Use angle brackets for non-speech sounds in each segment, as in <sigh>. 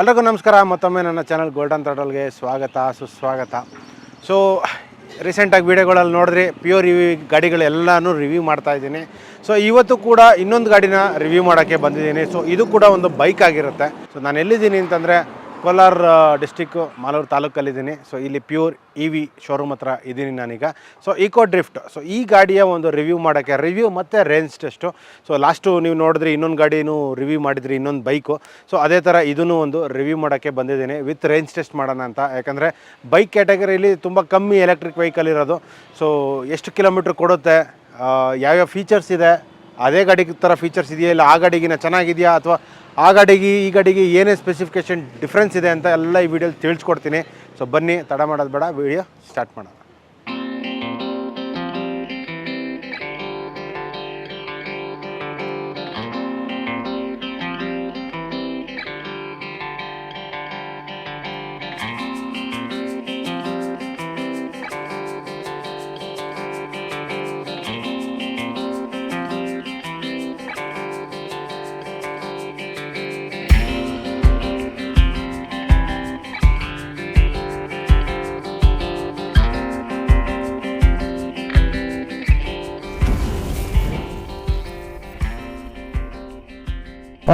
ಎಲ್ರಿಗೂ ನಮಸ್ಕಾರ, ಮತ್ತೊಮ್ಮೆ ನನ್ನ ಚಾನಲ್ ಗೋಲ್ಡನ್ ಥ್ರಾಡಲ್ಗೆ ಸ್ವಾಗತ, ಸುಸ್ವಾಗತ. ಸೊ ರೀಸೆಂಟಾಗಿ ವೀಡಿಯೋಗಳಲ್ಲಿ ನೋಡಿದ್ರೆ ಪ್ಯೂರ್ ರಿವ್ಯೂ ಗಾಡಿಗಳೆಲ್ಲನೂ ರಿವ್ಯೂ ಮಾಡ್ತಾ ಇದ್ದೀನಿ. ಸೊ ಇವತ್ತು ಕೂಡ ಇನ್ನೊಂದು ಗಾಡಿನ ರಿವ್ಯೂ ಮಾಡೋಕ್ಕೆ ಬಂದಿದ್ದೀನಿ. ಸೊ ಇದು ಕೂಡ ಒಂದು ಬೈಕ್ ಆಗಿರುತ್ತೆ. ಸೊ ನಾನು ಎಲ್ಲಿದ್ದೀನಿ ಅಂತಂದರೆ ಕೋಲಾರ ಡಿಸ್ಟಿಕ್ಕು ಮಾಲೂರು ತಾಲೂಕಲ್ಲಿದ್ದೀನಿ. ಸೊ ಇಲ್ಲಿ ಪ್ಯೂರ್ ಇ ವಿ ಶೋರೂಮ್ ಹತ್ರ ಇದ್ದೀನಿ ನಾನೀಗ. ಸೊ ಈಕೋ ಡ್ರಿಫ್ಟ್ ಸೊ ಈ ಗಾಡಿಯ ಒಂದು ರಿವ್ಯೂ ಮಾಡೋಕ್ಕೆ ರಿವ್ಯೂ ಮತ್ತು ರೇಂಜ್ ಟೆಸ್ಟು ಸೊ ಲಾಸ್ಟು ನೀವು ನೋಡಿದ್ರಿ, ಇನ್ನೊಂದು ಗಾಡಿನೂ ರಿವ್ಯೂ ಮಾಡಿದ್ರಿ, ಇನ್ನೊಂದು ಬೈಕು ಸೊ ಅದೇ ಥರ ಇದನ್ನು ಒಂದು ರಿವ್ಯೂ ಮಾಡೋಕ್ಕೆ ಬಂದಿದ್ದೀನಿ. ವಿತ್ ರೇಂಜ್ ಟೆಸ್ಟ್ ಮಾಡೋಣ ಅಂತ. ಯಾಕಂದರೆ ಬೈಕ್ ಕ್ಯಾಟಗರಿಯಲ್ಲಿ ತುಂಬ ಕಮ್ಮಿ ಎಲೆಕ್ಟ್ರಿಕ್ ವೆಹಿಕಲ್ ಇರೋದು. ಸೊ ಎಷ್ಟು ಕಿಲೋಮೀಟ್ರ್ ಕೊಡುತ್ತೆ? ಯಾವ್ಯಾವ ಫೀಚರ್ಸ್ ಇದೆ? ಅದೇ ಗಾಡಿ ಥರ ಫೀಚರ್ಸ್ ಇದೆಯಾ? ಇಲ್ಲ ಆ ಗಾಡಿಗಿನ ಚೆನ್ನಾಗಿದೆಯಾ? ಅಥವಾ ಆ ಗಾಡಿಗೆ, ಈ ಗಾಡಿಗೆ ಏನೇ ಸ್ಪೆಸಿಫಿಕೇಶನ್ ಡಿಫ್ರೆನ್ಸ್ ಇದೆ ಅಂತ ಎಲ್ಲ ಈ ವಿಡಿಯೋಲಿ ತಿಳಿಸ್ಕೊಡ್ತೀನಿ. ಸೊ ಬನ್ನಿ, ತಡ ಮಾಡೋದು ಬೇಡ ವಿಡಿಯೋ ಸ್ಟಾರ್ಟ್ ಮಾಡೋಣ.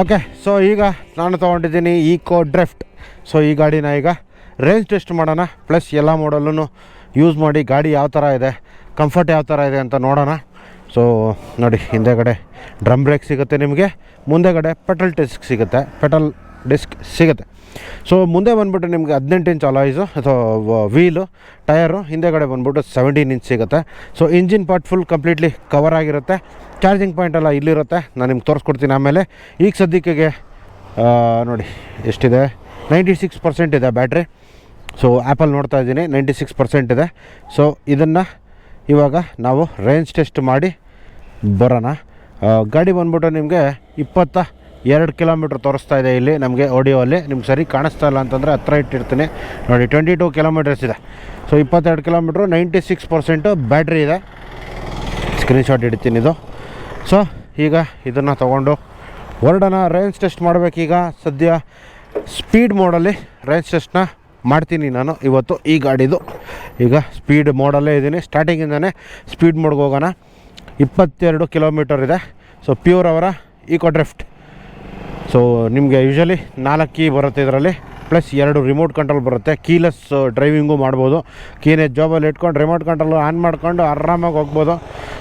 ಓಕೆ ಸೊ ಈಗ ನಾನು ತೊಗೊಂಡಿದ್ದೀನಿ ಈಕೋ ಡ್ರಿಫ್ಟ್ ಸೊ ಈ ಗಾಡಿನ ಈಗ ರೇಂಜ್ ಟೆಸ್ಟ್ ಮಾಡೋಣ ಪ್ಲಸ್ ಎಲ್ಲ ಮಾಡಲ್ಲೂ ಯೂಸ್ ಮಾಡಿ ಗಾಡಿ ಯಾವ ಥರ ಇದೆ ಕಂಫರ್ಟ್ ಯಾವ ಥರ ಇದೆ ಅಂತ ನೋಡೋಣ. ಸೊ ನೋಡಿ, ಹಿಂದೆಗಡೆ ಡ್ರಮ್ ಬ್ರೇಕ್ ಸಿಗುತ್ತೆ ನಿಮಗೆ, ಮುಂದೆಗಡೆ ಪೆಟ್ರೋಲ್ ಡಿಸ್ಕ್ ಸಿಗುತ್ತೆ ಪೆಟ್ರೋಲ್ ಡಿಸ್ಕ್ ಸಿಗುತ್ತೆ. ಸೊ ಮುಂದೆ ಬಂದುಬಿಟ್ಟು ನಿಮಗೆ ಹದಿನೆಂಟು ಇಂಚ್ ಅಲಾಯ್ಸು ಅಥವಾ ವೀಲು ಟಯರು ಹಿಂದೆಗಡೆ ಬಂದ್ಬಿಟ್ಟು ಸೆವೆಂಟೀನ್ ಇಂಚ್ ಸಿಗುತ್ತೆ. So engine part full completely cover ಆಗಿರುತ್ತೆ. ಚಾರ್ಜಿಂಗ್ ಪಾಯಿಂಟ್ ಎಲ್ಲ ಇಲ್ಲಿರುತ್ತೆ. ನಾನು ನಿಮ್ಗೆ ತೋರಿಸ್ಕೊಡ್ತೀನಿ ಆಮೇಲೆ. ಈಗ ಸದ್ಯಕ್ಕೆ ಆ, ನೋಡಿ ಎಷ್ಟಿದೆ? ನೈಂಟಿ ಸಿಕ್ಸ್ ಪರ್ಸೆಂಟ್ ಇದೆ ಬ್ಯಾಟ್ರಿ ಸೊ ಆ್ಯಪಲ್ ನೋಡ್ತಾ ಇದ್ದೀನಿ ನೈಂಟಿ ಸಿಕ್ಸ್ ಪರ್ಸೆಂಟ್ ಇದೆ. ಸೊ ಇದನ್ನು ಇವಾಗ ನಾವು ರೇಂಜ್ ಟೆಸ್ಟ್ ಮಾಡಿ ಬರೋಣ. ಗಾಡಿ ಬಂದ್ಬಿಟ್ಟು ನಿಮಗೆ ಇಪ್ಪತ್ತ ಎರಡು ಕಿಲೋಮೀಟ್ರ್ ತೋರಿಸ್ತಾ ಇದೆ ಇಲ್ಲಿ ನಮಗೆ ಆಡಿಯೋಲ್ಲಿ ನಿಮ್ಗೆ ಸರಿ ಕಾಣಿಸ್ತಾ ಇಲ್ಲ ಅಂತಂದರೆ ಹತ್ರ ಇಟ್ಟಿರ್ತೀನಿ. ನೋಡಿ ಟ್ವೆಂಟಿ ಟೂ ಕಿಲೋಮೀಟರ್ಸ್ ಇದೆ. ಸೊ ಇಪ್ಪತ್ತೆರಡು kilometre ninety six percent battery ಇದೆ. ಸ್ಕ್ರೀನ್ಶಾಟ್ ಇಡ್ತೀನಿ ಇದು. ಸೊ ಈಗ ಇದನ್ನು ತೊಗೊಂಡು ಹೊರಡೋಣ ರೇಂಜ್ ಟೆಸ್ಟ್ ಮಾಡಬೇಕೀಗ. ಸದ್ಯ ಸ್ಪೀಡ್ ಮೋಡಲ್ಲಿ ರೇಂಜ್ ಟೆಸ್ಟ್ನ ಮಾಡ್ತೀನಿ ನಾನು ಇವತ್ತು ಈ ಗಾಡಿದು. ಈಗ ಸ್ಪೀಡ್ ಮೋಡಲ್ಲೇ ಇದ್ದೀನಿ. ಸ್ಟಾರ್ಟಿಂಗಿಂದನೇ ಸ್ಪೀಡ್ ಮೋಡ್ಗೆ ಹೋಗೋಣ. ಇಪ್ಪತ್ತೆರಡು ಕಿಲೋಮೀಟರ್ ಇದೆ. ಸೊ ಪ್ಯೂರ್ ಅವರ ಈಕೋ ಡ್ರಿಫ್ಟ್ ಸೊ ನಿಮಗೆ ಯೂಶಲಿ ನಾಲ್ಕು ಕೀ ಬರುತ್ತೆ ಇದರಲ್ಲಿ ಪ್ಲಸ್ ಎರಡು ರಿಮೋಟ್ ಕಂಟ್ರೋಲ್ ಬರುತ್ತೆ. ಕೀಲೆಸ್ ಡ್ರೈವಿಂಗು ಮಾಡ್ಬೋದು. ಕೀನೇ ಜಾಬಲ್ಲಿ ಇಟ್ಕೊಂಡು ರಿಮೋಟ್ ಕಂಟ್ರೋಲ್ ಆನ್ ಮಾಡ್ಕೊಂಡು ಆರಾಮಾಗಿ ಹೋಗ್ಬೋದು.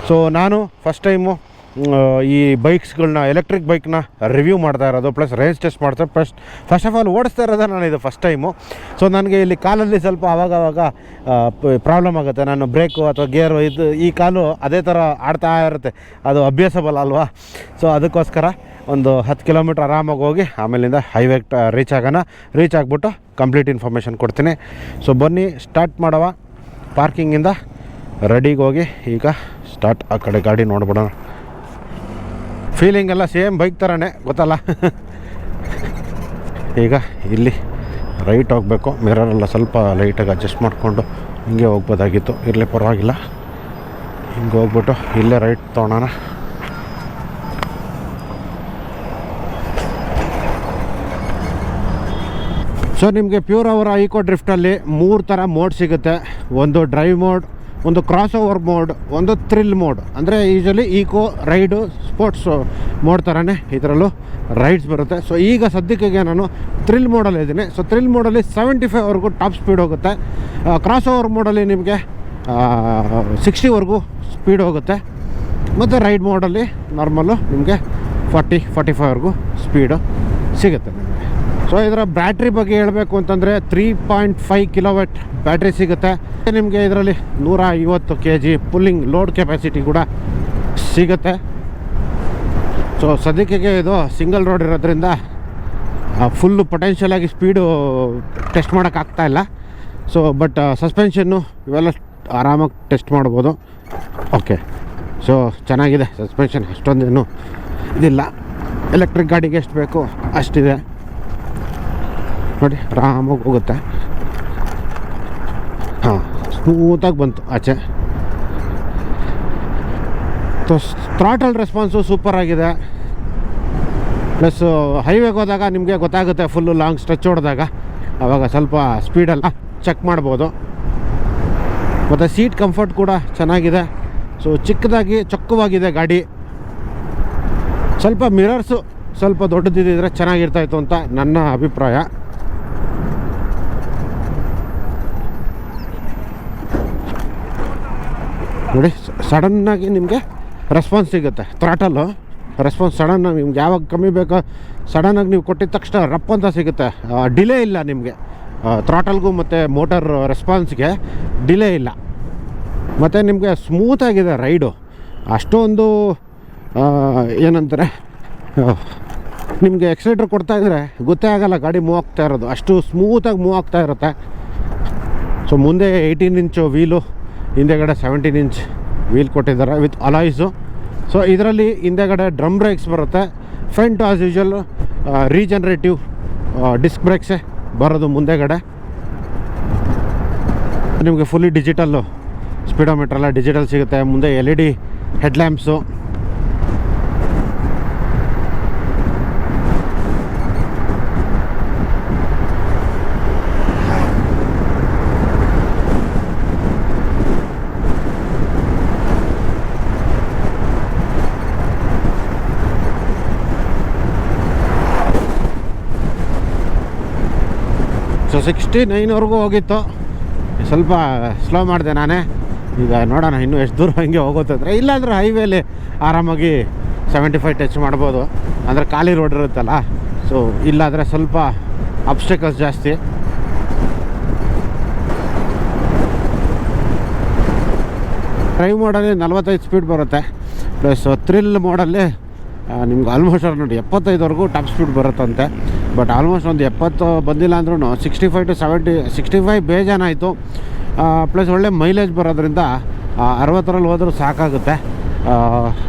ಸೊ ನಾನು ಫಸ್ಟ್ ಟೈಮು ಈ ಬೈಕ್ಸ್ಗಳನ್ನ ಎಲೆಕ್ಟ್ರಿಕ್ ಬೈಕ್ನ ರಿವ್ಯೂ ಮಾಡ್ತಾ ಇರೋದು ಪ್ಲಸ್ ರೇಂಜ್ ಟೆಸ್ಟ್ ಮಾಡ್ತಾ ಫಸ್ಟ್ ಫಸ್ಟ್ ಆಫ್ ಆಲ್ ಓಡಿಸ್ತಾ ಇರೋದೇ ನಾನು ಇದು ಫಸ್ಟ್ ಟೈಮು ಸೊ ನನಗೆ ಇಲ್ಲಿ ಕಾಲಲ್ಲಿ ಸ್ವಲ್ಪ ಆವಾಗವಾಗ ಆವಾಗ ಪ್ರಾಬ್ಲಮ್ ಆಗುತ್ತೆ. ನಾನು ಬ್ರೇಕು ಅಥವಾ ಗೇರು ಇದು ಈ ಕಾಲು ಅದೇ ಥರ ಆಡ್ತಾ ಇರುತ್ತೆ. ಅದು ಅಭ್ಯಾಸಬಲ್ಲ ಅಲ್ವಾ? ಸೊ ಅದಕ್ಕೋಸ್ಕರ ಒಂದು ಹತ್ತು ಕಿಲೋಮೀಟ್ರ್ ಆರಾಮಾಗಿ ಹೋಗಿ ಆಮೇಲಿಂದ ಹೈವೇ ರೀಚ್ ಆಗೋಣ. ರೀಚ್ ಆಗಿಬಿಟ್ಟು ಕಂಪ್ಲೀಟ್ ಇನ್ಫಾರ್ಮೇಷನ್ ಕೊಡ್ತೀನಿ. ಸೊ ಬನ್ನಿ ಸ್ಟಾರ್ಟ್ ಮಾಡವ. ಪಾರ್ಕಿಂಗಿಂದ ರೆಡಿಗೆ ಹೋಗಿ ಈಗ ಸ್ಟಾರ್ಟ್ ಆ ಕಡೆ ಗಾಡಿ ನೋಡ್ಬಿಡೋಣ. ಫೀಲಿಂಗ್ ಎಲ್ಲ ಸೇಮ್ ಬೈಕ್ ಥರನೇ ಗೊತ್ತಲ್ಲ? <laughs> ಈಗ ಇಲ್ಲಿ ರೈಟ್ ಹೋಗಬೇಕು. ಮಿರರೆಲ್ಲ ಸ್ವಲ್ಪ ಲೈಟಾಗಿ ಅಡ್ಜಸ್ಟ್ ಮಾಡಿಕೊಂಡು ಹಿಂಗೆ ಹೋಗ್ಬೋದಾಗಿತ್ತು. ಇರಲಿ ಪರವಾಗಿಲ್ಲ. ಹಿಂಗೆ ಹೋಗ್ಬಿಟ್ಟು ಇಲ್ಲೇ ರೈಟ್ ತೊಗೊಳೋಣ ಸೊ ನಿಮಗೆ ಪ್ಯೂರ್ ಅವರ ಈಕೋ ಡ್ರಿಫ್ಟಲ್ಲಿ ಮೂರು ಥರ ಮೋಡ್ ಸಿಗುತ್ತೆ. ಒಂದು ಡ್ರೈವ್ ಮೋಡ್ ಒಂದು ಕ್ರಾಸ್ ಓವರ್ ಮೋಡ್ ಒಂದು ಥ್ರಿಲ್ ಮೋಡ್ ಅಂದರೆ usually eco ride sports mode ಥರನೇ ಇದರಲ್ಲೂ ರೈಡ್ಸ್ ಬರುತ್ತೆ. ಸೊ ಈಗ ಸದ್ಯಕ್ಕೆ ನಾನು ಥ್ರಿಲ್ ಮೋಡಲ್ಲಿ ಇದ್ದೀನಿ. ಸೊ ಥ್ರಿಲ್ ಮೋಡಲ್ಲಿ ಸೆವೆಂಟಿ ಫೈವ್ವರೆಗೂ ಟಾಪ್ ಸ್ಪೀಡ್ ಹೋಗುತ್ತೆ. ಕ್ರಾಸ್ ಓವರ್ ಮೋಡಲ್ಲಿ ನಿಮಗೆ ಸಿಕ್ಸ್ಟಿವರೆಗೂ ಸ್ಪೀಡ್ ಹೋಗುತ್ತೆ. ಮತ್ತು ರೈಡ್ ಮೋಡಲ್ಲಿ ನಾರ್ಮಲ್ಲು ನಿಮಗೆ ಫಾರ್ಟಿ ಫಾರ್ಟಿ ಫೈವ್ವರೆಗೂ ಸ್ಪೀಡು ಸಿಗುತ್ತೆ ನಿಮಗೆ. ಸೊ ಇದರ ಬ್ಯಾಟ್ರಿ ಬಗ್ಗೆ ಹೇಳಬೇಕು ಅಂತಂದರೆ three point five kilowatt battery ಸಿಗುತ್ತೆ. ನಿಮಗೆ ಇದರಲ್ಲಿ ನೂರ ಐವತ್ತು K G pulling load capacity ಕೂಡ ಸಿಗುತ್ತೆ. ಸೊ ಸದ್ಯಕ್ಕೆ ಇದು ಸಿಂಗಲ್ ರೋಡ್ ಇರೋದ್ರಿಂದ ಫುಲ್ಲು ಪೊಟೆನ್ಷಿಯಲ್ ಆಗಿ ಸ್ಪೀಡು ಟೆಸ್ಟ್ ಮಾಡೋಕ್ಕಾಗ್ತಾ ಇಲ್ಲ. ಸೊ ಬಟ್ ಸಸ್ಪೆನ್ಷನ್ನು ಇವೆಲ್ಲ ಆರಾಮಾಗಿ ಟೆಸ್ಟ್ ಮಾಡ್ಬೋದು. ಓಕೆ ಸೊ ಚೆನ್ನಾಗಿದೆ ಸಸ್ಪೆನ್ಷನ್ ಅಷ್ಟೊಂದೇನು ಇದಿಲ್ಲ. ಎಲೆಕ್ಟ್ರಿಕ್ ಗಾಡಿಗೆ ಎಷ್ಟು ಬೇಕು ಅಷ್ಟಿದೆ. ನೋಡಿ, ಆರಾಮಾಗಿ ಹೋಗುತ್ತೆ. ಹಾಂ ಸ್ಮೂತಾಗಿ ಬಂತು ಆಚೆ. ಥ್ರಾಟಲ್ ರೆಸ್ಪಾನ್ಸು ಸೂಪರ್ ಆಗಿದೆ. ಪ್ಲಸ್ ಹೈವೇಗೆ ಹೋದಾಗ ನಿಮಗೆ ಗೊತ್ತಾಗುತ್ತೆ ಫುಲ್ಲು ಲಾಂಗ್ ಸ್ಟ್ರೆಚ್ ಹೊಡೆದಾಗ. ಆವಾಗ ಸ್ವಲ್ಪ ಸ್ಪೀಡೆಲ್ಲ ಚೆಕ್ ಮಾಡ್ಬೋದು. ಮತ್ತು ಸೀಟ್ ಕಂಫರ್ಟ್ ಕೂಡ ಚೆನ್ನಾಗಿದೆ. ಸೊ ಚಿಕ್ಕದಾಗಿ, ಚೊಕ್ಕವಾಗಿದೆ ಗಾಡಿ. ಸ್ವಲ್ಪ ಮಿರರ್ಸು ಸ್ವಲ್ಪ ದೊಡ್ಡದಿದ್ದರೆ ಚೆನ್ನಾಗಿರ್ತಾಯಿತ್ತು ಅಂತ ನನ್ನ ಅಭಿಪ್ರಾಯ. ನೋಡಿ ಸಡನ್ನಾಗಿ ನಿಮಗೆ ರೆಸ್ಪಾನ್ಸ್ ಸಿಗುತ್ತೆ. ತ್ರಾಟಲ್ಲು ರೆಸ್ಪಾನ್ಸ್ ಸಡನ್ನಾಗಿ ನಿಮ್ಗೆ ಯಾವಾಗ ಕಮ್ಮಿ ಬೇಕೋ ಸಡನ್ನಾಗಿ ನೀವು ಕೊಟ್ಟಿದ ತಕ್ಷಣ ರಪ್ ಅಂತ ಸಿಗುತ್ತೆ. ಡಿಲೇ ಇಲ್ಲ ನಿಮಗೆ. ಥ್ರಾಟಲ್ಗೂ ಮತ್ತು ಮೋಟರ್ ರೆಸ್ಪಾನ್ಸ್ಗೆ ಡಿಲೇ ಇಲ್ಲ. ಮತ್ತು ನಿಮಗೆ ಸ್ಮೂತಾಗಿದೆ ರೈಡು ಅಷ್ಟೊಂದು ಏನಂತಾರೆ ನಿಮಗೆ ಎಕ್ಸೈಟ್ರ್ ಕೊಡ್ತಾ ಇದ್ದರೆ ಗೊತ್ತೇ ಆಗಲ್ಲ ಗಾಡಿ ಮೂವ್ ಆಗ್ತಾ ಇರೋದು. ಅಷ್ಟು ಸ್ಮೂತಾಗಿ ಮೂವ್ ಆಗ್ತಾ ಇರುತ್ತೆ. ಸೊ ಮುಂದೆ ಏಯ್ಟೀನ್ ಇಂಚು ವೀಲು ಹಿಂದೆಗಡೆ ಸೆವೆಂಟೀನ್ ಇಂಚ್ ವೀಲ್ ಕೊಟ್ಟಿದ್ದಾರೆ ವಿತ್ ಅಲಾಯ್ಸು ಸೊ ಇದರಲ್ಲಿ ಹಿಂದೆಗಡೆ ಡ್ರಮ್ ಬ್ರೇಕ್ಸ್ ಬರುತ್ತೆ. Front as usual regenerative disc ಬ್ರೇಕ್ಸೇ ಬರೋದು ಮುಂದೆಗಡೆ. ನಿಮಗೆ ಫುಲ್ಲಿ ಡಿಜಿಟಲ್ಲು ಸ್ಪೀಡೋಮೀಟ್ರ್ ಎಲ್ಲ ಡಿಜಿಟಲ್ ಸಿಗುತ್ತೆ. ಮುಂದೆ L E D headlamps so sixty ನೈನ್ವರೆಗೂ ಹೋಗಿತ್ತು. ಸ್ವಲ್ಪ ಸ್ಲೋ ಮಾಡಿದೆ ನಾನೇ. ಈಗ ನೋಡೋಣ, ಇನ್ನೂ ಎಷ್ಟು ದೂರ ಹಂಗೆ ಹೋಗೋತಂದರೆ ಇಲ್ಲಾಂದರೆ ಹೈವೇಲಿ ಆರಾಮಾಗಿ ಸೆವೆಂಟಿ ಫೈವ್ ಟಚ್ ಮಾಡ್ಬೋದು. ಅಂದರೆ ಖಾಲಿ ರೋಡ್ ಇರುತ್ತಲ್ಲ. ಸೊ ಇಲ್ಲಾದರೆ ಸ್ವಲ್ಪ ಅಬ್ಸ್ಟೆಕಲ್ಸ್ ಜಾಸ್ತಿ. ಡ್ರೈವ್ ಮೋಡಲ್ಲಿ ನಲ್ವತ್ತೈದು ಸ್ಪೀಡ್ ಬರುತ್ತೆ. ಪ್ಲಸ್ ಥ್ರಿಲ್ ಮೋಡಲ್ಲಿ ನಿಮ್ಗೆ ಆಲ್ಮೋಸ್ಟ್ ನೋಡಿ, ಎಪ್ಪತ್ತೈದುವರೆಗೂ ಟಾಪ್ ಸ್ಪೀಡ್ ಬರುತ್ತಂತೆ. ಬಟ್ ಆಲ್ಮೋಸ್ಟ್ ಒಂದು ಎಪ್ಪತ್ತು ಬಂದಿಲ್ಲ ಅಂದ್ರೂ sixty five to seventy sixty five ಬೇಜಾನಾಯಿತು plus ಒಳ್ಳೆ ಮೈಲೇಜ್ ಬರೋದ್ರಿಂದ ಅರವತ್ತರಲ್ಲಿ ಹೋದರೂ ಸಾಕಾಗುತ್ತೆ.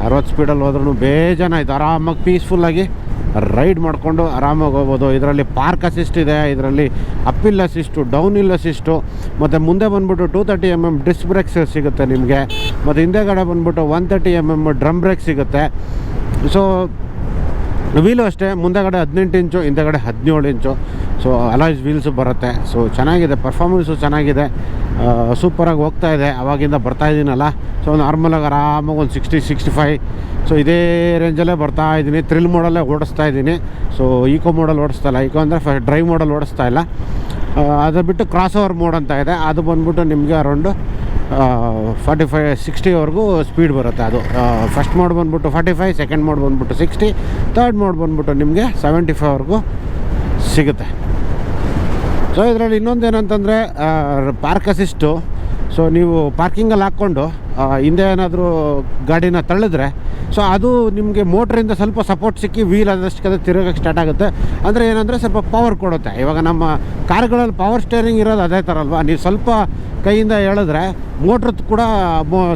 ಅರವತ್ತು ಸ್ಪೀಡಲ್ಲಿ ಹೋದ್ರೂ ಬೇಜಾನಾಯಿತು ಆರಾಮಾಗಿ ಪೀಸ್ಫುಲ್ಲಾಗಿ ರೈಡ್ ಮಾಡಿಕೊಂಡು ಆರಾಮಾಗಿ ಹೋಗ್ಬೋದು. ಇದರಲ್ಲಿ ಪಾರ್ಕ್ ಅಸಿಸ್ಟ್ ಇದೆ, ಇದರಲ್ಲಿ uphill assist down hill assist ಮತ್ತು ಮುಂದೆ ಬಂದ್ಬಿಟ್ಟು two thirty M M disc brakes ಸಿಗುತ್ತೆ ನಿಮಗೆ. ಮತ್ತು ಹಿಂದೆಗಡೆ ಬಂದ್ಬಿಟ್ಟು one thirty M M drum brake ಸಿಗುತ್ತೆ. ಸೊ ವೀಲು ಅಷ್ಟೇ, ಮುಂದೆಗಡೆ ಹದಿನೆಂಟು ಇಂಚು, ಹಿಂದೆಗಡೆ ಹದಿನೇಳು ಇಂಚು. ಸೊ ಅಲಾಯ್ಸ್ ವೀಲ್ಸು ಬರುತ್ತೆ. ಸೊ ಚೆನ್ನಾಗಿದೆ ಪರ್ಫಾಮೆನ್ಸು ಚೆನ್ನಾಗಿದೆ. ಸೂಪರಾಗಿ ಹೋಗ್ತಾ ಇದೆ. ಅವಾಗಿಂದ ಬರ್ತಾ ಇದ್ದೀನಲ್ಲ ಸೊ ನಾರ್ಮಲಾಗಿ ಆರಾಮಾಗಿ ಒಂದು ಸಿಕ್ಸ್ಟಿ ಸಿಕ್ಸ್ಟಿ ಫೈ ಸೊ ಇದೇ ರೇಂಜಲ್ಲೇ ಬರ್ತಾ ಇದ್ದೀನಿ ಥ್ರಿಲ್ ಮಾಡಲ್ಲೇ ಓಡಿಸ್ತಾ ಇದ್ದೀನಿ ಸೊ ಈಕೋ ಮೋಡಲ್ ಓಡಿಸ್ತಾ ಇಲ್ಲ. ಈಕೋ ಅಂದರೆ ಫ ಡ್ರೈವ್ ಮೋಡಲ್ ಓಡಿಸ್ತಾ ಇಲ್ಲ. ಅದು ಬಿಟ್ಟು ಕ್ರಾಸ್ ಓವರ್ ಮೋಡ್ ಅಂತ ಇದೆ. ಅದು ಬಂದ್ಬಿಟ್ಟು ನಿಮಗೆ ಅರೌಂಡು ಫಾರ್ಟಿ ಫೈ ಸಿಕ್ಸ್ಟಿವರೆಗೂ ಸ್ಪೀಡ್ ಬರುತ್ತೆ ಅದು. ಫಸ್ಟ್ ಮೋಡ್ ಬಂದ್ಬಿಟ್ಟು ಫಾರ್ಟಿ ಫೈವ್ ಸೆಕೆಂಡ್ ಮೋಡ್ ಬಂದ್ಬಿಟ್ಟು ಸಿಕ್ಸ್ಟಿ ತರ್ಡ್ ಮೋಡ್ ಬಂದ್ಬಿಟ್ಟು ನಿಮಗೆ ಸೆವೆಂಟಿ ಫೈವ್ವರೆಗೂ ಸಿಗುತ್ತೆ. ಸೊ ಇದರಲ್ಲಿ ಇನ್ನೊಂದು ಏನಂತಂದರೆ ಪಾರ್ಕ್ ಅಸಿಸ್ಟು ಸೊ ನೀವು ಪಾರ್ಕಿಂಗಲ್ಲಿ ಹಾಕ್ಕೊಂಡು ಹಿಂದೆ ಏನಾದರೂ ಗಾಡಿನ ತಳ್ಳಿದ್ರೆ ಸೊ ಅದು ನಿಮಗೆ ಮೋಟ್ರಿಂದ ಸ್ವಲ್ಪ ಸಪೋರ್ಟ್ ಸಿಕ್ಕಿ ವೀಲ್ ಅದಷ್ಟಕ್ಕೆ ತಿರುಗಕ್ಕೆ ಸ್ಟಾರ್ಟ್ ಆಗುತ್ತೆ. ಅಂದರೆ ಏನಂದರೆ ಸ್ವಲ್ಪ ಪವರ್ ಕೊಡುತ್ತೆ. ಇವಾಗ ನಮ್ಮ ಕಾರ್ಗಳಲ್ಲಿ ಪವರ್ ಸ್ಟೇರಿಂಗ್ ಇರೋದು ಅದೇ ಥರ ಅಲ್ವಾ? ನೀವು ಸ್ವಲ್ಪ ಕೈಯಿಂದ ಹೇಳಿದ್ರೆ ಮೋಟ್ರ್ ಕೂಡ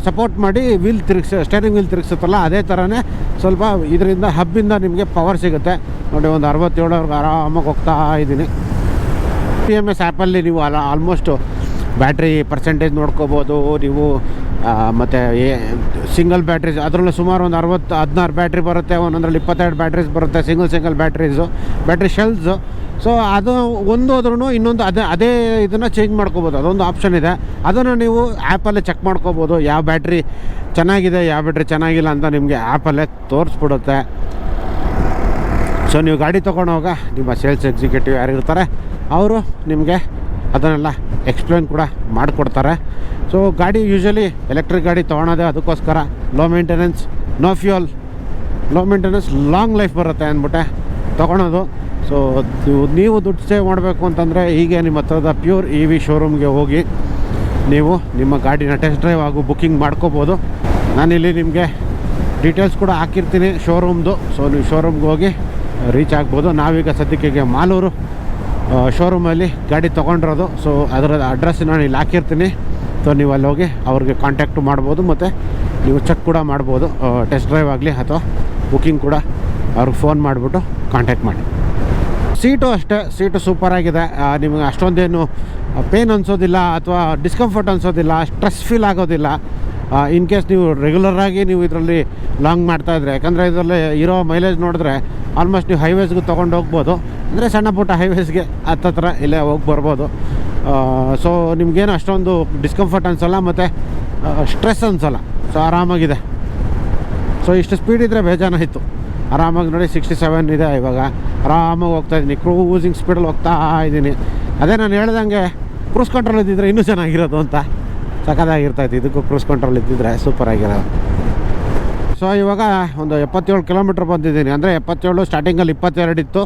ಸಪೋರ್ಟ್ ಮಾಡಿ ವೀಲ್ ತಿರುಗಿಸ ಸ್ಟೇರಿಂಗ್ ವೀಲ್ ತಿರುಗಿಸುತ್ತಲ್ಲ, ಅದೇ ಥರನೇ ಸ್ವಲ್ಪ ಇದರಿಂದ ಹಬ್ಬಿಂದ ನಿಮಗೆ ಪವರ್ ಸಿಗುತ್ತೆ. ನೋಡಿ, ಒಂದು ಅರವತ್ತೇಳವರೆಗೆ ಆರಾಮಾಗಿ ಹೋಗ್ತಾ ಇದ್ದೀನಿ. ಪಿ ಎಂ ಎಸ್ ಆ್ಯಪಲ್ಲಿ ನೀವು ಅಲ್ಲ ಆಲ್ಮೋಸ್ಟು ಬ್ಯಾಟ್ರಿ ಪರ್ಸೆಂಟೇಜ್ ನೋಡ್ಕೋಬೋದು, ನೀವು ಮತ್ತು ಸಿಂಗಲ್ ಬ್ಯಾಟ್ರೀಸ್ ಅದರಲ್ಲೂ ಸುಮಾರು ಒಂದು ಅರವತ್ತು, ಹದಿನಾರು ಬ್ಯಾಟ್ರಿ ಬರುತ್ತೆ, ಒಂದೊಂದರಲ್ಲಿ ಇಪ್ಪತ್ತೆರಡು ಬ್ಯಾಟ್ರೀಸ್ ಬರುತ್ತೆ single single batteries battery cells so ಅದು ಒಂದು ಇನ್ನೊಂದು ಅದೇ ಅದೇ ಇದನ್ನು ಚೇಂಜ್ ಮಾಡ್ಕೋಬೋದು. ಅದೊಂದು ಆಪ್ಷನ್ ಇದೆ. ಅದನ್ನು ನೀವು ಆ್ಯಪಲ್ಲೇ ಚೆಕ್ ಮಾಡ್ಕೋಬೋದು. ಯಾವ ಬ್ಯಾಟ್ರಿ ಚೆನ್ನಾಗಿದೆ, ಯಾವ ಬ್ಯಾಟ್ರಿ ಚೆನ್ನಾಗಿಲ್ಲ ಅಂತ ನಿಮಗೆ ಆ್ಯಪಲ್ಲೇ ತೋರಿಸ್ಬಿಡುತ್ತೆ. ಸೊ ನೀವು ಗಾಡಿ ತೊಗೊಂಡೋಗ ನಿಮ್ಮ ಸೇಲ್ಸ್ ಎಕ್ಸಿಕ್ಯೂಟಿವ್ ಯಾರಿರ್ತಾರೆ, ಅವರು ನಿಮಗೆ ಅದನ್ನೆಲ್ಲ ಎಕ್ಸ್ಪ್ಲೇನ್ ಕೂಡ ಮಾಡಿಕೊಡ್ತಾರೆ. ಸೊ ಗಾಡಿ ಯೂಶ್ವಲಿ ಎಲೆಕ್ಟ್ರಿಕ್ ಗಾಡಿ ತೊಗೊಳೋದೆ ಅದಕ್ಕೋಸ್ಕರ. Low maintenance no fuel low maintenance long life ಬರುತ್ತೆ ಅಂದ್ಬಿಟ್ಟೆ ತೊಗೊಳೋದು. ಸೊ ನೀವು ನೀವು ದುಡ್ಡು ಸೇವ್ ಮಾಡಬೇಕು ಅಂತಂದರೆ ಹೀಗೆ ನಿಮ್ಮ ಹತ್ರದ ಪ್ಯೂರ್ ಇ ವಿ ಶೋರೂಮ್ಗೆ ಹೋಗಿ ನೀವು ನಿಮ್ಮ ಗಾಡಿನ ಟೆಸ್ಟ್ ಡ್ರೈವ್ ಹಾಗೂ ಬುಕ್ಕಿಂಗ್ ಮಾಡ್ಕೋಬೋದು. ನಾನಿಲ್ಲಿ ನಿಮಗೆ ಡೀಟೇಲ್ಸ್ ಕೂಡ ಹಾಕಿರ್ತೀನಿ ಶೋರೂಮ್ದು ಸೊ ನೀವು ಶೋರೂಮ್ಗೆ ಹೋಗಿ ರೀಚ್ ಆಗ್ಬೋದು. ನಾವೀಗ ಸದ್ಯಕ್ಕೆ ಮಾಲೂರು ಶೋರೂಮಲ್ಲಿ ಗಾಡಿ ತೊಗೊಂಡಿರೋದು. ಸೊ ಅದರ ಅಡ್ರೆಸ್ ನಾನು ಇಲ್ಲಿ ಹಾಕಿರ್ತೀನಿ. ಸೊ ನೀವು ಅಲ್ಲಿ ಹೋಗಿ ಅವ್ರಿಗೆ ಕಾಂಟ್ಯಾಕ್ಟ್ ಮಾಡ್ಬೋದು ಮತ್ತು ನೀವು ಚೆಕ್ ಕೂಡ ಮಾಡ್ಬೋದು. ಟೆಸ್ಟ್ ಡ್ರೈವ್ ಆಗಲಿ ಅಥವಾ ಬುಕ್ಕಿಂಗ್ ಕೂಡ ಅವ್ರಿಗೆ ಫೋನ್ ಮಾಡಿಬಿಟ್ಟು ಕಾಂಟ್ಯಾಕ್ಟ್ ಮಾಡಿ. ಸೀಟು ಅಷ್ಟೇ. ಸೀಟು ಸೂಪರಾಗಿದೆ ನಿಮಗೆ ಅಷ್ಟೊಂದೇನು ಪೇನ್ ಅನಿಸೋದಿಲ್ಲ ಅಥವಾ ಡಿಸ್ಕಂಫರ್ಟ್ ಅನಿಸೋದಿಲ್ಲ ಸ್ಟ್ರೆಸ್ ಫೀಲ್ ಆಗೋದಿಲ್ಲ. ಇನ್ ಕೇಸ್ ನೀವು ರೆಗ್ಯುಲರಾಗಿ ನೀವು ಇದರಲ್ಲಿ ಲಾಂಗ್ ಮಾಡ್ತಾಯಿದ್ರೆ ಯಾಕಂದರೆ ಇದರಲ್ಲಿ ಇರೋ ಮೈಲೇಜ್ ನೋಡಿದ್ರೆ ಆಲ್ಮೋಸ್ಟ್ ನೀವು ಹೈವೇಸ್ಗೂ ತೊಗೊಂಡು ಹೋಗ್ಬೋದು. ಅಂದರೆ ಸಣ್ಣ ಪುಟ್ಟ ಹೈವೇಸ್ಗೆ ಹತ್ತತ್ರ ಇಲ್ಲೇ ಹೋಗಿ ಬರ್ಬೋದು. ಸೊ ನಿಮಗೇನು ಅಷ್ಟೊಂದು ಡಿಸ್ಕಂಫರ್ಟ್ ಅನಿಸಲ್ಲ ಮತ್ತು ಸ್ಟ್ರೆಸ್ ಅನಿಸಲ್ಲ. ಸೊ ಆರಾಮಾಗಿದೆ. ಸೊ ಇಷ್ಟು ಸ್ಪೀಡ್ ಇದ್ದರೆ ಇತ್ತು. ಆರಾಮಾಗಿ ನೋಡಿ ಸಿಕ್ಸ್ಟಿ ಸೆವೆನ್ ಇದೆ ಇವಾಗ. ಆರಾಮಾಗಿ ಹೋಗ್ತಾ ಇದ್ದೀನಿ. ಕ್ರೂಸಿಂಗ್ ಸ್ಪೀಡಲ್ಲಿ ಹೋಗ್ತಾ ಇದ್ದೀನಿ. ಅದೇ ನಾನು ಹೇಳ್ದಂಗೆ ಕ್ರೂಸ್ ಕಂಟ್ರೋಲ್ ಇದ್ದಿದ್ರೆ ಇನ್ನೂ ಚೆನ್ನಾಗಿರೋದು ಅಂತ. ಸಖತ್ತಾಗಿರ್ತೈತೆ ಇದಕ್ಕೂ ಕ್ರೂಸ್ ಕಂಟ್ರೋಲ್ ಇದ್ದಿದ್ರೆ ಸೂಪರ್ ಆಗಿರೋದು. ಸೊ ಇವಾಗ ಒಂದು ಎಪ್ಪತ್ತೇಳು ಕಿಲೋಮೀಟ್ರ್ ಬಂದಿದ್ದೀನಿ. ಅಂದರೆ ಎಪ್ಪತ್ತೇಳು ಸ್ಟಾರ್ಟಿಂಗಲ್ಲಿ ಇಪ್ಪತ್ತೆರಡು ಇತ್ತು.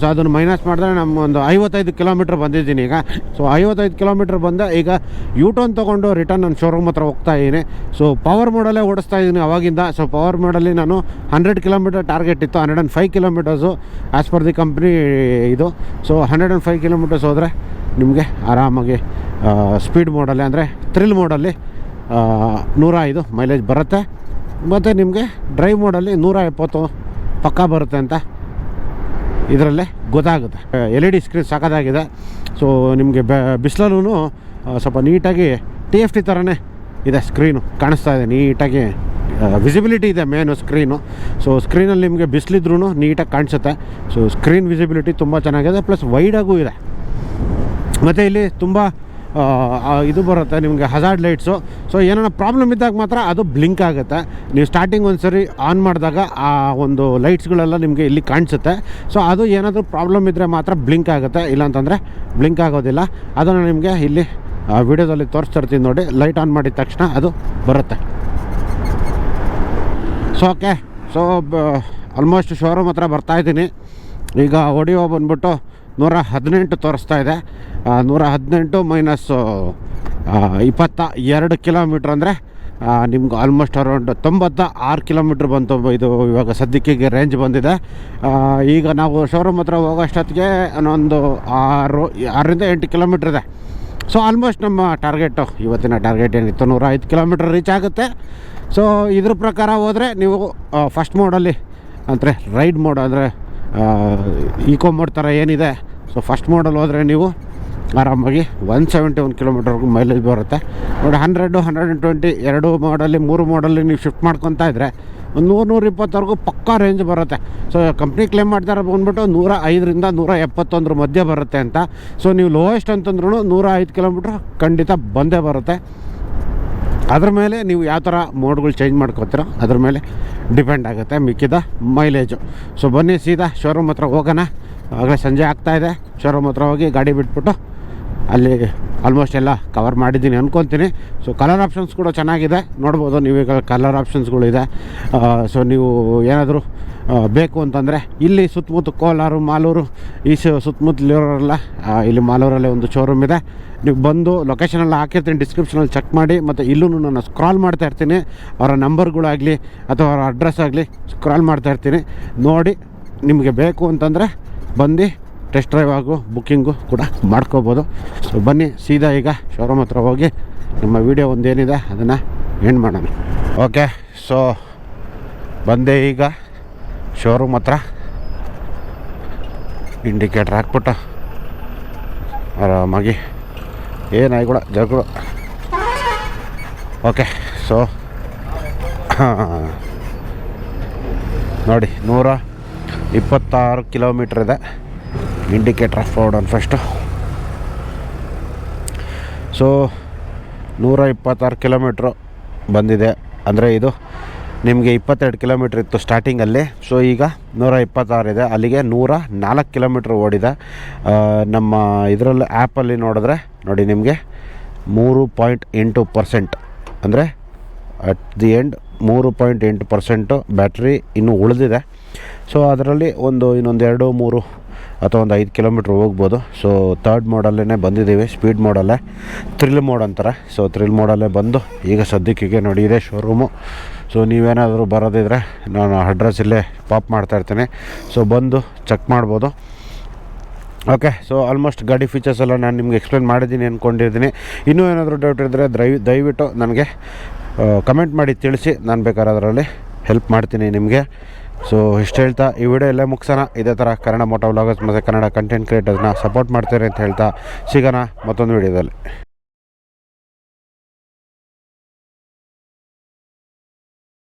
ಸೊ ಅದನ್ನು ಮೈನಸ್ ಮಾಡಿದ್ರೆ ನಮ್ಮ ಒಂದು ಐವತ್ತೈದು ಕಿಲೋಮೀಟ್ರ್ ಬಂದಿದ್ದೀನಿ ಈಗ. ಸೊ ಐವತ್ತೈದು ಕಿಲೋಮೀಟ್ರ್ ಬಂದೆ ಈಗ ಯೂ ಟರ್ನ್ ತೊಗೊಂಡು ರಿಟರ್ನ್ ನಾನು ಶೋರೂಮ್ ಹತ್ರ ಹೋಗ್ತಾ ಇದ್ದೀನಿ. ಸೊ ಪವರ್ ಮೋಡಲ್ಲೇ ಓಡಿಸ್ತಾ ಇದ್ದೀನಿ ಅವಾಗಿಂದ. ಸೊ ಪವರ್ ಮೋಡಲ್ಲಿ ನಾನು ಹಂಡ್ರೆಡ್ ಕಿಲೋಮೀಟರ್ ಟಾರ್ಗೆಟ್ ಇತ್ತು. Hundred and five kilometres as per the company ಇದು. So hundred and five kilometres ಹೋದರೆ ನಿಮಗೆ ಆರಾಮಾಗಿ ಸ್ಪೀಡ್ ಮೋಡಲ್ಲಿ ಅಂದರೆ ಥ್ರಿಲ್ ಮೋಡಲ್ಲಿ ನೂರ ಐದು ಮೈಲೇಜ್ ಬರುತ್ತೆ. ಮತ್ತು ನಿಮಗೆ ಡ್ರೈವ್ ಮೋಡಲ್ಲಿ ನೂರ ಎಪ್ಪತ್ತು ಪಕ್ಕ ಬರುತ್ತೆ ಅಂತ ಇದರಲ್ಲೇ ಗೊತ್ತಾಗುತ್ತೆ. ಎಲ್ ಇ ಡಿ ಸ್ಕ್ರೀನ್ ಸಾಕೋದಾಗಿದೆ. ಸೊ ನಿಮಗೆ ಬೆ ಬಿಸಿಲಲ್ಲೂ ಸ್ವಲ್ಪ ನೀಟಾಗಿ ಟಿ ಎಫ್ ಟಿ ಥರನೇ ಇದೆ ಸ್ಕ್ರೀನು ಕಾಣಿಸ್ತಾ ಇದೆ ನೀಟಾಗಿ ವಿಸಿಬಿಲಿಟಿ ಇದೆ ಮೇನು ಸ್ಕ್ರೀನು ಸೊ ಸ್ಕ್ರೀನಲ್ಲಿ ನಿಮಗೆ ಬಿಸಿಲಿದ್ರೂ ನೀಟಾಗಿ ಕಾಣಿಸುತ್ತೆ. ಸೊ ಸ್ಕ್ರೀನ್ ವಿಸಿಬಿಲಿಟಿ ತುಂಬ ಚೆನ್ನಾಗಿದೆ ಪ್ಲಸ್ ವೈಡಾಗೂ ಇದೆ. ಮತ್ತು ಇಲ್ಲಿ ತುಂಬ ಇದು ಬರುತ್ತೆ ನಿಮಗೆ ಹಜಾರ್ಡ್ ಲೈಟ್ಸು ಸೊ ಏನಾರ ಪ್ರಾಬ್ಲಮ್ ಇದ್ದಾಗ ಮಾತ್ರ ಅದು ಬ್ಲಿಂಕ್ ಆಗುತ್ತೆ. ನೀವು ಸ್ಟಾರ್ಟಿಂಗ್ ಒಂದು ಸರಿ ಆನ್ ಮಾಡಿದಾಗ ಆ ಒಂದು ಲೈಟ್ಸ್ಗಳೆಲ್ಲ ನಿಮಗೆ ಇಲ್ಲಿ ಕಾಣಿಸುತ್ತೆ. ಸೊ ಅದು ಏನಾದರೂ ಪ್ರಾಬ್ಲಮ್ ಇದ್ದರೆ ಮಾತ್ರ ಬ್ಲಿಂಕ್ ಆಗುತ್ತೆ. ಇಲ್ಲಾಂತಂದರೆ ಬ್ಲಿಂಕ್ ಆಗೋದಿಲ್ಲ. ಅದನ್ನು ನಿಮಗೆ ಇಲ್ಲಿ ವಿಡಿಯೋದಲ್ಲಿ ತೋರಿಸ್ತಿರ್ತೀನಿ ನೋಡಿ. ಲೈಟ್ ಆನ್ ಮಾಡಿದ ತಕ್ಷಣ ಅದು ಬರುತ್ತೆ. So okay so almost showroom ಹತ್ರ ಬರ್ತಾ ಇದ್ದೀನಿ. ಈಗ ಒಡಿಯೋ ಬಂದ್ಬಿಟ್ಟು ನೂರ ಹದಿನೆಂಟು ತೋರಿಸ್ತಾ ಇದೆ. ನೂರ ಹದಿನೆಂಟು ಮೈನಸ್ಸು ಇಪ್ಪತ್ತ ಎರಡು ಕಿಲೋಮೀಟ್ರ್ ಅಂದರೆ ನಿಮ್ಗೆ ಆಲ್ಮೋಸ್ಟ್ ಅರೌಂಡ್ ತೊಂಬತ್ತ ಆರು ಕಿಲೋಮೀಟ್ರ್ ಬಂತು. ಇದು ಇವಾಗ ಸದ್ಯಕ್ಕೆ ರೇಂಜ್ ಬಂದಿದೆ. ಈಗ ನಾವು ಶೋರೂಮ್ ಹತ್ರ ಹೋಗೋಷ್ಟೊತ್ತಿಗೆ ಒಂದು ಆರು, ಆರರಿಂದ ಎಂಟು ಕಿಲೋಮೀಟ್ರ್ ಇದೆ. ಸೊ ಆಲ್ಮೋಸ್ಟ್ ನಮ್ಮ ಟಾರ್ಗೆಟು ಇವತ್ತಿನ ಟಾರ್ಗೆಟ್ ಏನಿತ್ತು? ನೂರ ಐದು ಕಿಲೋಮೀಟ್ರ್ ರೀಚ್ ಆಗುತ್ತೆ. ಸೊ ಇದ್ರ ಪ್ರಕಾರ ಹೋದರೆ ನೀವು ಫಸ್ಟ್ ಮೋಡಲ್ಲಿ ಅಂದರೆ ರೈಡ್ ಮೋಡ್ ಅಂದರೆ ಈಕೋ ಮೋಡ್ ಥರ ಏನಿದೆ? ಸೊ ಫಸ್ಟ್ ಮೋಡಲ್ಲಿ ಹೋದರೆ ನೀವು ಆರಾಮಾಗಿ ಒನ್ ಸೆವೆಂಟಿ ಒನ್ ಕಿಲೋಮೀಟರ್ವರೆಗೂ ಮೈಲೇಜ್ ಬರುತ್ತೆ. ನೋಡಿ ಹಂಡ್ರೆಡು ಹಂಡ್ರೆಡ್ ಆ್ಯಂಡ್ ಟ್ವೆಂಟಿ ಎರಡು ಮಾಡಲ್ಲಿ ಮೂರು ಮಾಡಲ್ಲಿ ನೀವು ಶಿಫ್ಟ್ ಮಾಡ್ಕೊತಾ ಇದ್ದರೆ ಒಂದು ನೂರು, ನೂರ ಇಪ್ಪತ್ತವರೆಗೂ ಪಕ್ಕಾ ರೇಂಜ್ ಬರುತ್ತೆ. ಸೊ ಕಂಪ್ನಿ ಕ್ಲೇಮ್ ಮಾಡ್ತಾರೆ ಬಂದ್ಬಿಟ್ಟು ನೂರ ಐದರಿಂದ ನೂರ ಎಪ್ಪತ್ತೊಂದರ ಮಧ್ಯೆ ಬರುತ್ತೆ ಅಂತ. ಸೊ ನೀವು ಲೋಯೆಸ್ಟ್ ಅಂತಂದ್ರೂ ನೂರ ಐದು ಕಿಲೋಮೀಟ್ರ್ ಖಂಡಿತ ಬಂದೇ ಬರುತ್ತೆ. ಅದ್ರ ಮೇಲೆ ನೀವು ಯಾವ ಥರ ಮೋಡ್ಗಳು ಚೇಂಜ್ ಮಾಡ್ಕೋತೀರೋ ಅದ್ರ ಮೇಲೆ ಡಿಪೆಂಡ್ ಆಗುತ್ತೆ ಮಿಕ್ಕಿದ ಮೈಲೇಜು. ಸೊ ಬನ್ನಿ, ಸೀದಾ ಶೋರೂಮ್ ಹತ್ರ ಹೋಗೋಣ. ಆಗಲೇ ಸಂಜೆ ಆಗ್ತಾಯಿದೆ ಶೋರೂಮ್ ಹತ್ರ ಹೋಗಿ ಗಾಡಿ ಬಿಟ್ಬಿಟ್ಟು ಅಲ್ಲಿ ಆಲ್ಮೋಸ್ಟ್ ಎಲ್ಲ ಕವರ್ ಮಾಡಿದ್ದೀನಿ ಅಂದ್ಕೊತೀನಿ ಸೊ ಕಲರ್ ಆಪ್ಷನ್ಸ್ ಕೂಡ ಚೆನ್ನಾಗಿದೆ. ನೋಡ್ಬೋದು ನೀವೀಗ ಕಲರ್ ಆಪ್ಷನ್ಸ್ಗಳಿದೆ ಸೊ ನೀವು ಏನಾದರೂ ಬೇಕು ಅಂತಂದರೆ ಇಲ್ಲಿ ಸುತ್ತಮುತ್ತ ಕೋಲಾರು, ಮಾಲೂರು, ಈ ಸುತ್ತಮುತ್ತಲಿರೋರೆಲ್ಲ ಇಲ್ಲಿ ಮಾಲೂರಲ್ಲೇ ಒಂದು ಶೋರೂಮ್ ಇದೆ. ನೀವು ಬಂದು ಲೊಕೇಶನೆಲ್ಲ ಹಾಕಿರ್ತೀನಿ ಡಿಸ್ಕ್ರಿಪ್ಷನಲ್ಲಿ ಚೆಕ್ ಮಾಡಿ, ಮತ್ತು ಇಲ್ಲೂ ನಾನು ಸ್ಕ್ರಾಲ್ ಮಾಡ್ತಾ ಇರ್ತೀನಿ. ಅವರ ನಂಬರ್ಗಳಾಗಲಿ ಅಥವಾ ಅವರ ಅಡ್ರೆಸ್ ಆಗಲಿ ಸ್ಕ್ರಾಲ್ ಮಾಡ್ತಾ ಇರ್ತೀನಿ. ನೋಡಿ, ನಿಮಗೆ ಬೇಕು ಅಂತಂದರೆ ಬಂದು ಟೆಸ್ಟ್ ಡ್ರೈವ್ ಆಗು ಬುಕ್ಕಿಂಗು ಕೂಡ ಮಾಡ್ಕೋಬೋದು. ಸೊ ಬನ್ನಿ, ಸೀದಾ ಈಗ ಶೋರೂಮ್ ಹತ್ರ ಹೋಗಿ ನಮ್ಮ ವಿಡಿಯೋ ಒಂದೇನಿದೆ ಅದನ್ನು ಎಂಡ್ ಮಾಡೋಣ. ಓಕೆ ಸೊ ಬಂದೆ ಈಗ ಶೋರೂಮ್ ಹತ್ರ. ಇಂಡಿಕೇಟ್ರ್ ಹಾಕ್ಬಿಟ್ಟು ಆರಾಮಾಗಿ. ಏನಾಯ್ ಕೂಡ ಜಗಳ ಓಕೆ ಸೊ ನೋಡಿ, ನೂರ ಇಪ್ಪತ್ತಾರು ಕಿಲೋಮೀಟ್ರ್ ಇದೆ. Indicator off road on first so ನೂರ ಇಪ್ಪತ್ತಾರು ಕಿಲೋಮೀಟ್ರು ಬಂದಿದೆ. ಅಂದರೆ ಇದು ನಿಮಗೆ ಇಪ್ಪತ್ತೆರಡು ಕಿಲೋಮೀಟ್ರ್ ಇತ್ತು ಸ್ಟಾರ್ಟಿಂಗಲ್ಲಿ ಸೊ ಈಗ ನೂರ ಇಪ್ಪತ್ತಾರು ಇದೆ. ಅಲ್ಲಿಗೆ ನೂರ ನಾಲ್ಕು ಕಿಲೋಮೀಟ್ರ್ ಓಡಿದೆ ನಮ್ಮ ಇದರಲ್ಲಿ ಆ್ಯಪಲ್ಲಿ ನೋಡಿದ್ರೆ, ನೋಡಿ ನಿಮಗೆ ಮೂರು ಪಾಯಿಂಟ್ ಎಂಟು ಪರ್ಸೆಂಟ್ ಅಂದರೆ ಅಟ್ ದಿ ಎಂಡ್ ಮೂರು ಪಾಯಿಂಟ್ ಎಂಟು ಪರ್ಸೆಂಟು ಬ್ಯಾಟ್ರಿ ಇನ್ನೂ ಉಳಿದಿದೆ. ಸೊ ಅದರಲ್ಲಿ ಒಂದು ಇನ್ನೊಂದು ಎರಡು ಮೂರು ಅಥವಾ ಒಂದು ಐದು ಕಿಲೋಮೀಟ್ರ್ ಹೋಗ್ಬೋದು. ಸೊ ತರ್ಡ್ ಮೋಡಲ್ಲೇ ಬಂದಿದ್ದೀವಿ ಸ್ಪೀಡ್ ಮೋಡಲ್ಲೇ ಥ್ರಿಲ್ ಮೋಡ್ ಅಂತಾರೆ. ಸೊ ಥ್ರಿಲ್ ಮೋಡಲ್ಲೇ ಬಂದು, ಈಗ ಸದ್ಯಕ್ಕೆ ನೋಡಿ ಇದೆ ಶೋರೂಮು ಸೊ ನೀವೇನಾದರೂ ಬರೋದಿದ್ರೆ ನಾನು ಅಡ್ರೆಸ್ ಇಲ್ಲೇ ಪಾಪ್ ಮಾಡ್ತಾಯಿರ್ತೀನಿ ಸೊ ಬಂದು ಚೆಕ್ ಮಾಡ್ಬೋದು. ಓಕೆ ಸೊ ಆಲ್ಮೋಸ್ಟ್ ಗಾಡಿ ಫೀಚರ್ಸ್ ಎಲ್ಲ ನಾನು ನಿಮ್ಗೆ ಎಕ್ಸ್ಪ್ಲೇನ್ ಮಾಡಿದ್ದೀನಿ ಅಂದ್ಕೊಂಡಿದ್ದೀನಿ ಇನ್ನೂ ಏನಾದರೂ ಡೌಟ್ ಇದ್ದರೆ ದಯ ದಯವಿಟ್ಟು ನನಗೆ ಕಮೆಂಟ್ ಮಾಡಿ ತಿಳಿಸಿ. ನಾನು ಬೇಕಾದ್ರೆ ಅದರಲ್ಲಿ ಹೆಲ್ಪ್ ಮಾಡ್ತೀನಿ ನಿಮಗೆ. ಸೊ ಇಷ್ಟು ಹೇಳ್ತಾ, ಈ ವಿಡಿಯೋ ಎಲ್ಲ ಮುಗಿಸೋಣ. ಇದೇ ಥರ ಕನ್ನಡ ಮೋಟೋ ವ್ಲಾಗರ್ಸ್ ಮತ್ತು ಕನ್ನಡ ಕಂಟೆಂಟ್ ಕ್ರಿಯೇಟರ್ಸ್ನ ಸಪೋರ್ಟ್ ಮಾಡ್ತೀರಿ ಅಂತ ಹೇಳ್ತಾ, ಸಿಗೋಣ ಮತ್ತೊಂದು ವಿಡಿಯೋದಲ್ಲಿ